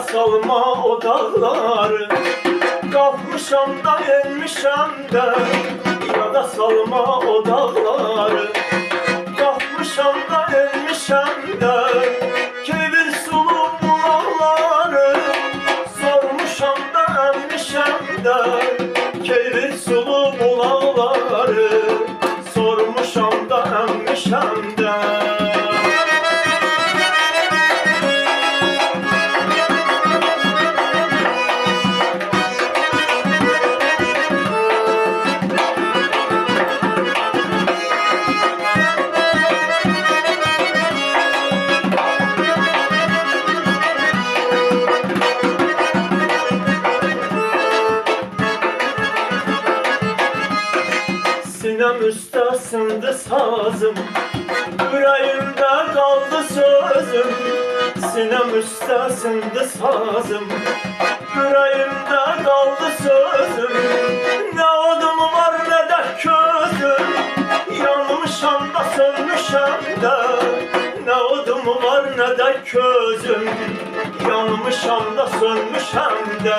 salma o dağları Kalkmışam da inmişem de Ya da salma o dağları Kalkmışam da inmişem de Kevir sulu bulakları Sormuşam da emmişem de Kevir sulu bulakları Sormuşam da emmişem de Sinem üstte sındı sazım. Yüreğimde kaldı sözüm. Sinem üstte sındı sazım. Yüreğimde kaldı sözüm. Ne odum var ne de közüm. Yanmışam da sönmüşem de Ne odum var ne de közüm. Yanmışam da sönmüşem de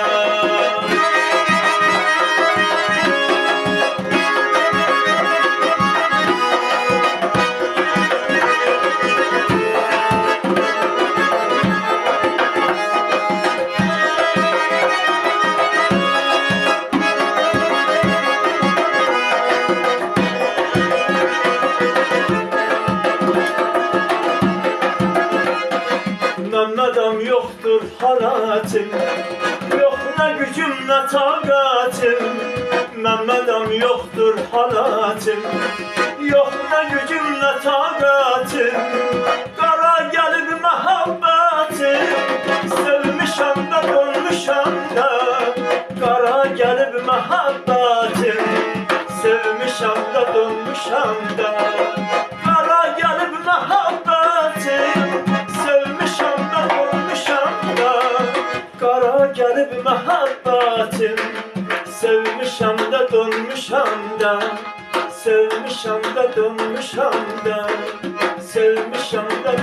halatim Yok ne gücüm ne takatim. Mehmet'im yoktur halatim Yok ne gücüm ne takatim. Kara gelip mehabbetim Sevmişem de dönmüşem de Kara gelip mehabbetim Sevmişem de dönmüşem de Sevmişam da dönmüşam da Sevmişam da